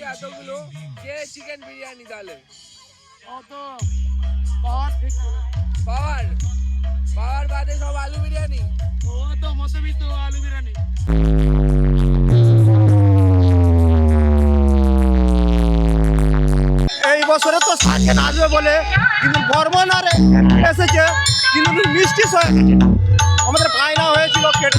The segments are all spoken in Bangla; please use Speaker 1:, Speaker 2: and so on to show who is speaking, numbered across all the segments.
Speaker 1: এসছে এতগুলো কে চিকেন বিরিয়ানি তাহলে।
Speaker 2: পাওয়ার
Speaker 1: পাওয়ার? বাদে সব আলু বিরিয়ানি?
Speaker 2: ও তো মধ্যবিত্ত আলু বিরিয়ানি।
Speaker 3: এই বছরে তো সাজেন আসবে বলে কিন্তু বর্মন আর এসেছে কিন্তু মিষ্টি আমাদের বায়না হয়েছিল কেটে।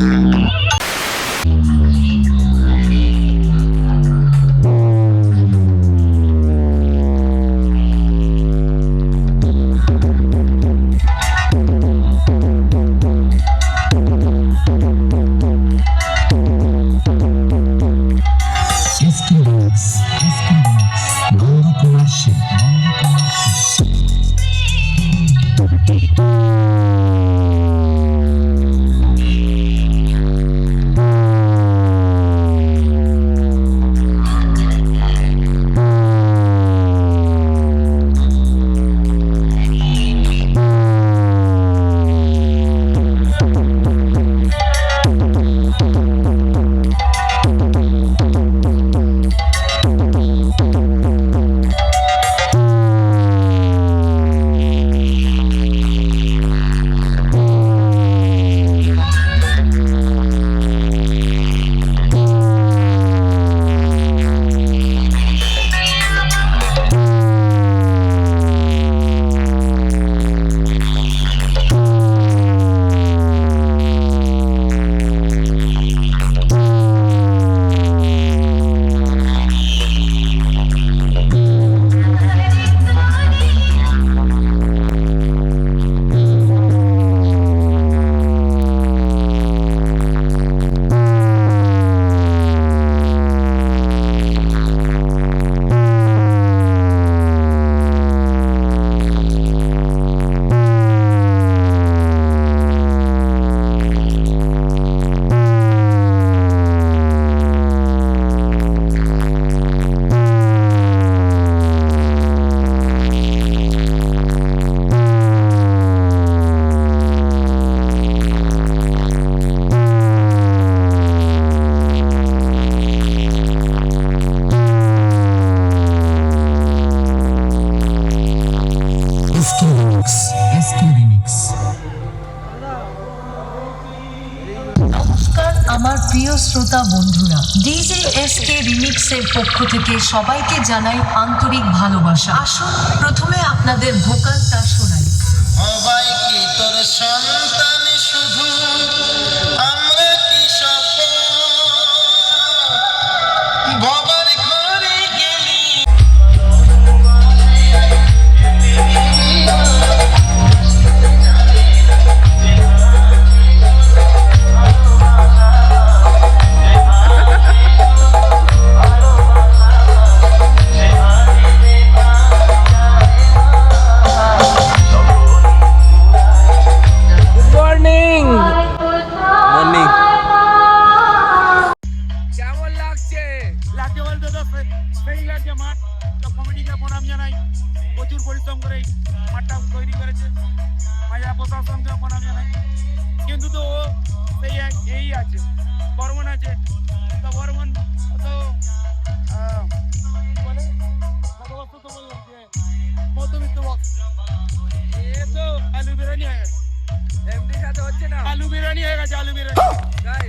Speaker 4: নমস্কার, আমার প্রিয় শ্রোতা বন্ধুরা। ডিজে এস কে রিমিক্সের পক্ষ থেকে সবাইকে জানাই আন্তরিক ভালোবাসা। আসুন, প্রথমে আপনাদের ভোকালটা শোনাই।
Speaker 1: লাগছে
Speaker 2: লাগছে বলতে তো সেই লাগছে মাঠ তো কমিটিকে প্রণাম জানাই। প্রচুর পরিশ্রম করে মাঠটা তৈরি করেছে। মাঝা প্রশাসনকে প্রণাম জানাই। কিন্তু তো ও সেই এই আছে বর্মন আছে। তো বর্মন তো বলে? ভগবত তো বললাম যে মধ্যবিত্ত বক্স এ তো আলু বিরিয়ানি হয়ে গেছে।
Speaker 1: এমডির সাথে হচ্ছে না।
Speaker 2: আলু বিরিয়ানি হয়ে গেছে আলু বিরিয়ানি।
Speaker 1: তাই?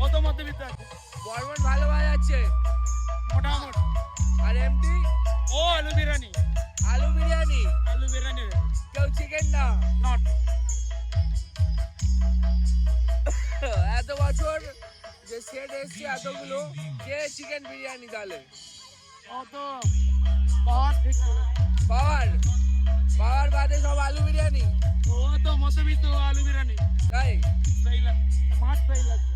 Speaker 2: কত মধ্যবিত্ত আছে?
Speaker 1: বর্মন ভালো বাজাচ্ছে।
Speaker 2: মোটামুটি।
Speaker 1: আর এমডি
Speaker 2: ও আলু বিরিয়ানি।
Speaker 1: আলু বিরিয়ানি?
Speaker 2: আলু বিরিয়ানি।
Speaker 1: কেউ চিকেন না?
Speaker 2: নট
Speaker 1: এত বছর যে সেট এসছে এতগুলো কে চিকেন বিরিয়ানি তাহলে?
Speaker 2: অত পাওয়ার ঠিক
Speaker 1: পাওয়ার? পাওয়ার বাদে সব আলু বিরিয়ানি?
Speaker 2: ও তো মধ্যবিত্ত আলু বিরিয়ানি।
Speaker 1: তাই?
Speaker 2: সেই লাগ মাছ সেই লাগছে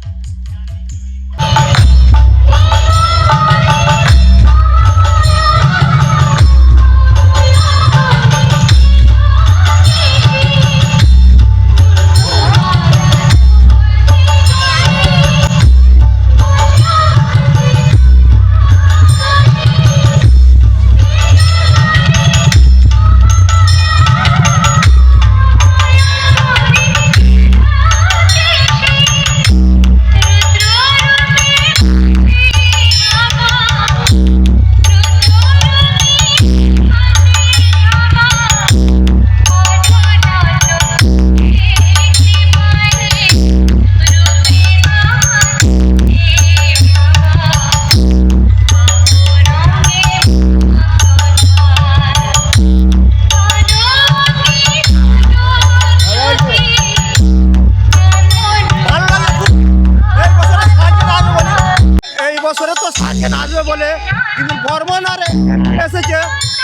Speaker 3: এসেছে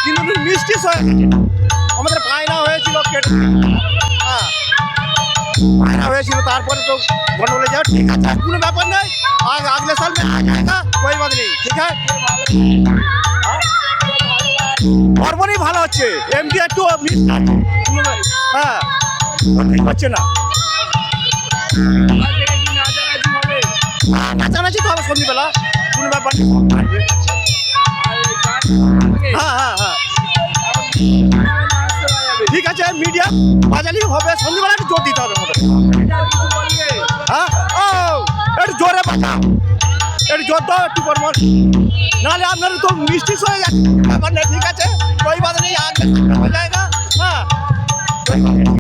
Speaker 3: কিন্তু মিষ্টি আমাদের বায়না হয়েছিল কেটে। হ্যাঁ হয়েছিল তারপরে তো গন্ডগোলে যাও ঠিক আছে কোনো ব্যাপার নেই আর আগলে সাল কই বাদ নেই ঠিক আছে? হ্যাঁ? বর্বরই ভালো হচ্ছে এমপি একটু হ্যাঁ হচ্ছে না। হ্যাঁ, নাচানাচি তো হবে সন্ধ্যেবেলা কোনো ব্যাপার নেই হ্যাঁ হ্যাঁ হ্যাঁ? ঠিক আছে, মিডিয়া বাজালেই হবে, সন্ধ্যেবেলা একটু জোর দিতে হবে? হ্যাঁ? ও, একটু জোরে বাজাও একটু জোর দাও, একটু করব নাহলে আপনার তো মিষ্টি হয়ে যাচ্ছে। ব্যাপার নেই, ঠিক আছে? কোই বাদ নেই আগে হয়ে যায়গা হ্যাঁ?